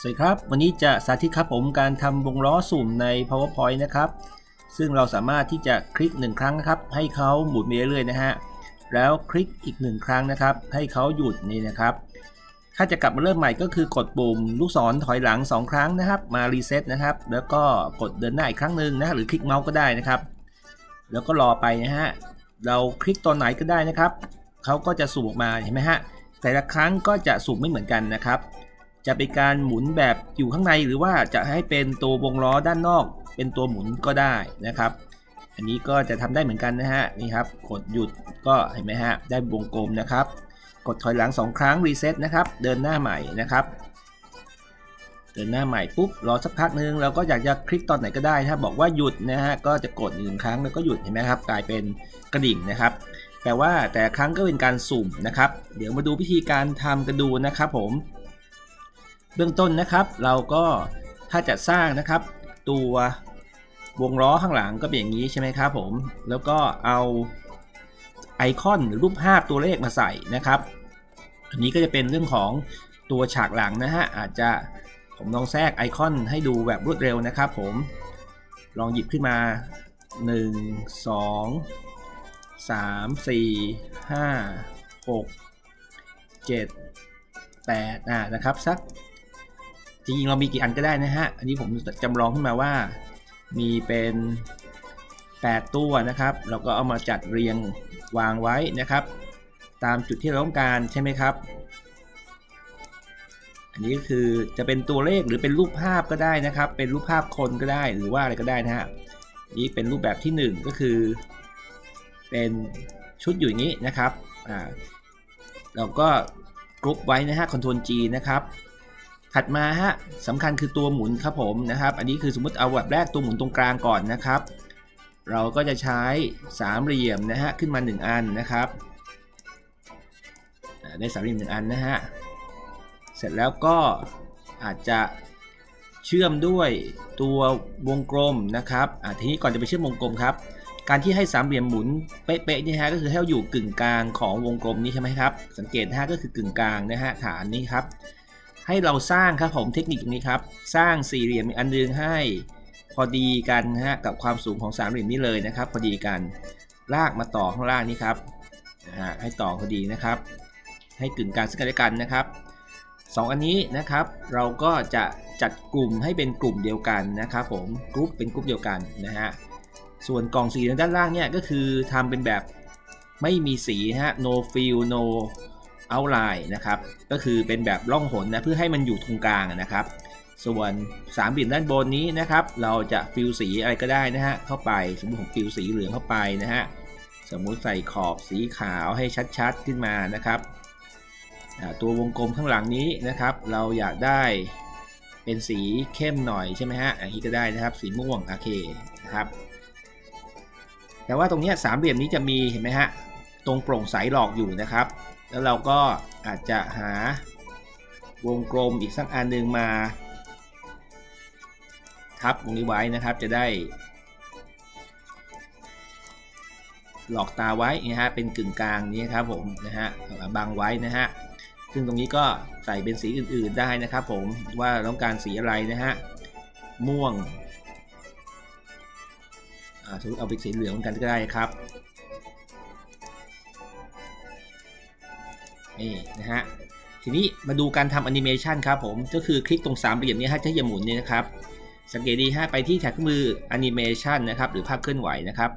สวัสดีครับ วันนี้จะสาธิตครับผมการทำวงล้อสุ่มใน powerpoint นะครับ ซึ่งเราสามารถที่จะคลิกหนึ่งครั้งนะครับ ให้เขาหมุนไปเรื่อยๆนะฮะ แล้วคลิกอีกหนึ่งครั้งนะครับ ให้เขาหยุดนี่นะครับ ถ้าจะกลับมาเริ่มใหม่ก็คือกดปุ่มลูกศรถอยหลัง 2 ครั้งนะครับ มารีเซ็ตนะครับ แล้วก็กดเดินหน้าอีกครั้งหนึ่งนะฮะหรือคลิกเมาส์ก็ได้นะครับ แล้วก็รอไปนะฮะ เราคลิกตอนไหนก็ได้นะครับ เขาก็จะสูบออกมาเห็นไหมฮะ แต่ละครั้งก็จะสูบไม่เหมือนกันนะครับ จะเป็นการหมุนแบบอยู่ข้างในหรือว่าจะให้เป็นตัววงล้อด้านนอก เป็นตัวหมุนก็ได้นะครับ อันนี้ก็จะทำได้เหมือนกันนะฮะนี่ครับกดหยุดก็เห็นไหมฮะได้วงกลมนะครับ กดถอยหลัง 2 ครั้งรีเซ็ตนะครับเดินหน้าใหม่นะครับเดินหน้าใหม่ปุ๊บรอสักพักนึงเราก็อยากจะคลิกตอนไหนก็ได้ถ้าบอกว่าหยุดนะฮะก็จะกดหนึ่งครั้งแล้วก็หยุดเห็นไหมครับกลายเป็นกระดิ่งนะครับแปลว่าแต่ครั้งก็เป็นการสุ่มนะครับ เดี๋ยวมาดูวิธีการทำกันดูนะครับผม เบื้องต้นนะครับเราก็ถ้าจะสร้างนะครับ ตัววงล้อข้างหลังก็เป็นอย่างนี้ใช่ไหมครับผมแล้วก็เอาไอคอนหรือรูปภาพตัวเลขมาใส่นะครับ อันนี้ก็จะเป็นเรื่องของตัวฉากหลังนะฮะอาจจะผมลองแทรกไอคอนให้ดูแบบรวดเร็วนะครับผมลองหยิบขึ้นมา 1 2 3 4 5 6 7 8อ่านะครับสัก จริงๆเรามีกี่อันก็ได้นะฮะ อันนี้ผมจำลองขึ้นมาว่ามีเป็น 8 ตัวนะครับ เราก็เอามาจัดเรียงวางไว้นะครับ ตามจุดที่เราต้องการใช่ไหมครับ อันนี้ก็คือจะเป็นตัวเลขหรือเป็นรูปภาพก็ได้นะครับ เป็นรูปภาพคนก็ได้หรือว่าอะไรก็ได้นะฮะนี่เป็นรูปแบบที่ 1 ก็คือ เป็นชุดอยู่อย่างนี้นะครับอ่าเราก็กรุ๊ปไว้นะฮะ Ctrl G นะครับ ถัดมาฮะสำคัญคือตัวหมุนครับผมนะครับ อันนี้คือสมมติเอาแบบแรกตัวหมุนตรงกลางก่อนนะครับ เราก็จะใช้สามเหลี่ยมนะฮะขึ้นมา 1 อันนะครับได้สามเหลี่ยมหนึ่งอันนะฮะเสร็จแล้วก็อาจจะเชื่อมด้วยตัววงกลมนะครับทีนี้ก่อนจะไปเชื่อมวงกลมครับ การที่ให้สามเหลี่ยมหมุนเป๊ะๆนี่ฮะก็คือให้เราอยู่กึ่งกลางของวงกลมนี้ใช่ไหมครับ สังเกตฮะก็คือกึ่งกลางนะฮะฐานนี้ครับ ให้เราสร้างครับผมเทคนิคตรงนี้ครับ สร้างสี่เหลี่ยมอันนึงให้พอดีกันนะฮะกับความสูงของสามเหลี่ยมนี้เลยนะครับ พอดีกันลากมาต่อข้างล่างนี้ครับให้ต่อพอดีนะครับ ให้กึ่งกลางซึ่งกันและกันนะครับสองอันนี้นะครับ เราก็จะจัดกลุ่มให้เป็นกลุ่มเดียวกันนะครับผมกรุ๊ปเป็นกรุ๊ปเดียวกันนะฮะส่วนกล่องสีด้านล่างเนี่ยก็คือทำเป็นแบบไม่มีสีฮะ no fill no outline นะครับ ก็คือเป็นแบบล่องหนนะเพื่อให้มันอยู่ตรงกลางนะครับ ส่วนสามเหลี่ยมด้านบนนี้นะครับ เราจะฟิลสีอะไรก็ได้นะฮะเข้าไปสมมติผมฟิลสีเหลืองเข้าไปนะฮะสมมุติใส่ขอบสีขาวให้ชัดๆขึ้นมานะครับตัววงกลมข้างหลังนี้นะครับ เราอยากได้เป็นสีเข้มหน่อยใช่ไหมฮะอันนี้ก็ได้นะครับ สีม่วงโอเคนะครับแต่ว่าตรงนี้สามเหลี่ยมนี้จะมีเห็นไหมฮะตรงโปร่งใสหลอกอยู่นะครับ แล้วเราก็อาจจะหาวงกลมอีกสักอันหนึ่งมา ทับตรงนี้ไว้นะครับจะได้ หลอกตาไว้นะฮะเป็นกึ่งกลางนี้ครับผมนะฮะบังไว้นะฮะซึ่งตรงนี้ก็ใส่เป็นสีอื่นๆได้นะครับผมว่าต้องการสีอะไรนะฮะม่วงสมมติเอาเป็นสีเหลืองกันก็ได้ครับ นี่นะฮะทีนี้มาดูการทำแอนิเมชันครับผมก็คือคลิกตรงสามเหลี่ยมนี้ฮะจะอย่าหมุนนี่นะครับ สังเกตดีฮะไปที่แท็กมือแอนิเมชันนะครับหรือภาพเคลื่อนไหวนะครับ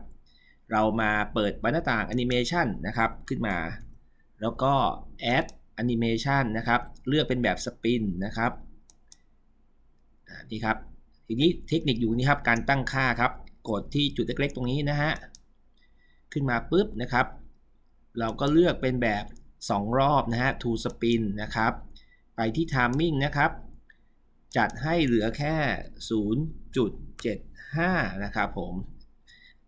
เรามาเปิดบรรทัดต่างแอนิเมชันนะครับขึ้นมา แล้วก็ add animation นะครับเลือกเป็นแบบสปินนะครับนี่ครับทีนี้เทคนิคอยู่นี่ครับการตั้งค่าครับ กดที่จุดเล็กๆตรงนี้นะฮะขึ้นมาปุ๊บนะครับ เราก็เลือกเป็นแบบ 2 รอบนะฮะ to spin นะครับ ไปที่ timing นะครับ จัดให้เหลือแค่ 0.75 นะครับผม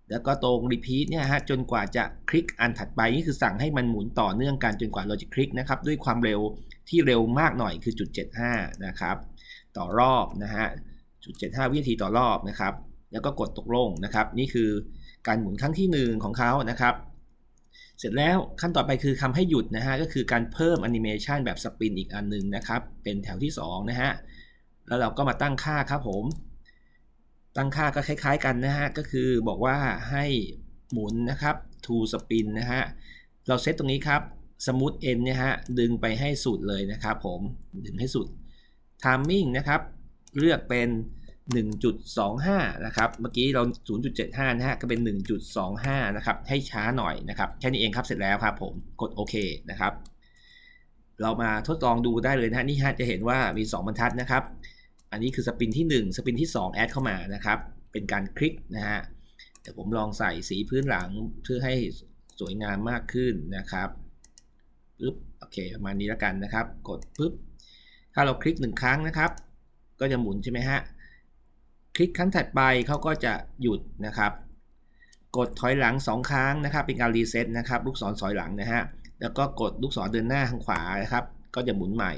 แล้วก็ตรง repeat เนี่ยฮะ จนกว่าจะคลิกอันถัดไปนี่คือสั่งให้มันหมุนต่อเนื่องกันจนกว่าเราจะคลิกนะครับ ด้วยความเร็วที่เร็วมากหน่อยคือจุด75 นะครับ ต่อรอบนะฮะจุด75 วินาทีต่อรอบนะครับ แล้วก็กดตกลงนะครับ นี่คือการหมุนครั้งที่ 1 ของเขานะครับ เสร็จแล้วขั้นต่อไปคือคำให้หยุดนะฮะก็คือการเพิ่มแอนิเมชันแบบสปินอีกอันหนึ่งนะครับ เป็นแถวที่ 2 นะฮะ แล้วเราก็มาตั้งค่าครับผม ตั้งค่าก็คล้ายๆกันนะฮะ ก็คือบอกว่าให้หมุนนะครับ to spin นะฮะ เราเซตตรงนี้ครับ smooth end เนี่ยฮะ ดึงไปให้สุดเลยนะครับผม ดึงให้สุด timing นะครับ เลือกเป็น 1.25 นะครับ เมื่อกี้เรา 0.75 นะฮะ ก็เป็น 1.25 นะครับ ให้ช้าหน่อยนะครับ แค่นี้เองครับ เสร็จแล้วครับผม กดโอเคนะครับ เรามาทดลองดูได้เลยนะฮะ นี่ฮะ จะเห็นว่ามี 2 บรรทัดนะครับ อันนี้คือสปินที่ 1 สปินที่ 2 แอดเข้ามานะครับ เป็นการคลิกนะฮะ เดี๋ยวผมลองใส่สีพื้นหลังเพื่อให้สวยงามมากขึ้นนะครับปึ๊บ โอเค ประมาณนี้แล้วกันนะครับ กดปึ๊บ ถ้าเราคลิกหนึ่งครั้งนะครับ ก็จะหมุนใช่ไหมฮะ คลิกครั้งถัดไปเขาก็จะหยุดนะครับ กดถอยหลัง 2 ครั้งนะครับ เป็นการรีเซ็ตนะครับ ลูกศรถอยหลังนะฮะ แล้วก็กดลูกศรเดินหน้าทางขวานะครับ ก็จะหมุนใหม่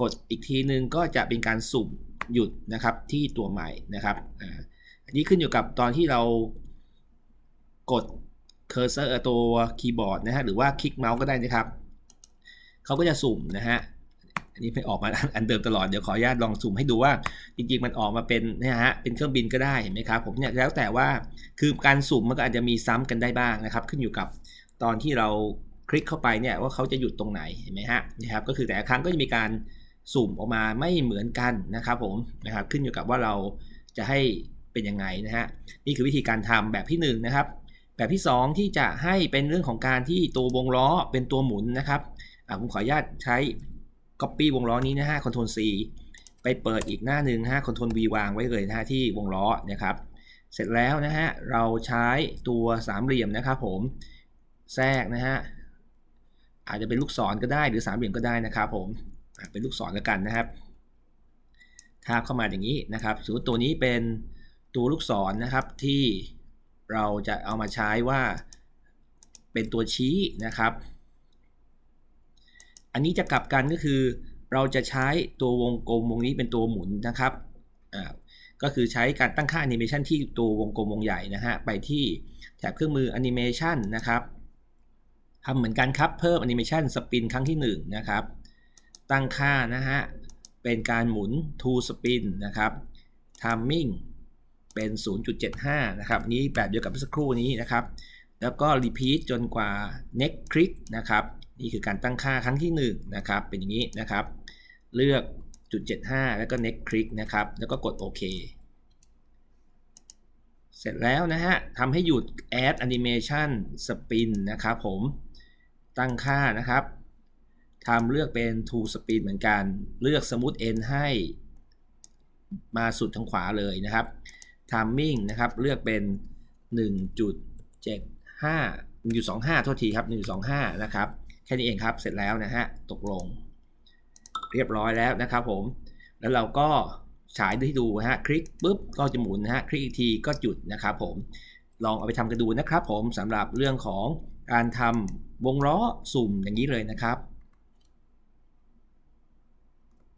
กดอีกทีนึงก็จะเป็นการสุ่มหยุดนะครับที่ตัวใหม่นะครับอันนี้ขึ้นอยู่กับตอนที่เรากดเคอร์เซอร์ตัวคีย์บอร์ดนะฮะหรือว่าคลิกเมาส์ก็ได้นะครับเขาก็จะสุ่มนะฮะ อันนี้ไม่ออกมาอันเดิมตลอดเดี๋ยวขออนุญาตลองสุ่มให้ดูว่า จริงๆมันออกมาเป็นนี่ยฮะเป็นเครื่องบินก็ได้เห็นไหมครับผมเนี่ยแล้วแต่ว่าคือการสุ่มมันก็อาจจะมีซ้ำกันได้บ้างนะครับ ขึ้นอยู่กับตอนที่เราคลิกเข้าไปเนี่ยว่าเขาจะหยุดตรงไหนเห็นไหมฮะนะครับก็คือแต่ละครั้งก็จะมีการสุ่มออกมาไม่เหมือนกันนะครับผมนะครับขึ้นอยู่กับว่าเราจะให้เป็นยังไงนะฮะนี่คือวิธีการทำแบบที่1นงนะครับแบบที่ 2 ที่จะให้เป็นเรื่องของการที่ตัววงล้อเป็นตัวหมุนนะครับอ่าผมขออนุญาตใช้ Copy วงล้อนี้นะฮะ Ctrl C ไปเปิดอีกหน้าหนึ่งนะฮะ Ctrl V วางไว้เลยนะฮะที่วงล้อนะครับ เสร็จแล้วนะฮะ เราใช้ตัวสามเหลี่ยมนะครับผม แทรกนะฮะ อาจจะเป็นลูกศรก็ได้หรือสามเหลี่ยมก็ได้นะครับผม เป็นลูกศรแล้วกันนะครับทาบเข้ามาอย่างนี้นะครับสมมติตัวนี้เป็นตัวลูกศรนะครับที่เราจะเอามาใช้ว่าเป็นตัวชี้นะครับ อันนี้จะกลับกันก็คือ เราจะใช้ตัววงกลมวงนี้เป็นตัวหมุนนะครับอ่าก็คือใช้การตั้งค่าแอนิเมชันที่ตัววงกลมวงใหญ่นะฮะไปที่แถบเครื่องมือแอนิเมชันนะครับทำเหมือนกันครับเพิ่มแอนิเมชันสปินครั้งที่ 1 นะครับ ตั้งค่านะฮะเป็นการหมุน to spin นะครับ timing เป็น 0.75 นะครับ นี้แบบเดียวกับเมื่อสักครู่นี้นะครับ แล้วก็ repeat จนกว่า next click นะครับ นี่คือการตั้งค่าครั้งที่1นะครับเป็นอย่างนี้นะครับ เลือกจุด75 แล้วก็ next click นะครับ แล้วก็กดโอเคเสร็จแล้วนะฮะทำให้หยุด add animation spin นะครับผมตั้งค่านะครับทำเลือกเป็น to spin เหมือนกัน เลือก smooth end ให้มาสุดทางขวาเลยนะครับ timing นะครับ เลือกเป็น 1.75 1.25 โทษทีครับ 1.25 นะครับ แค่นี้เองครับเสร็จแล้วนะฮะตกลง เรียบร้อยแล้วนะครับผม แล้วเราก็ฉายให้ดูฮะคลิกปุ๊บก็จะหมุนนะฮะคลิกอีกทีก็หยุดนะครับผมลองเอาไปทำกันดูนะครับผมสำหรับเรื่องของการทำวงล้อสุ่มอย่างนี้เลยนะครับ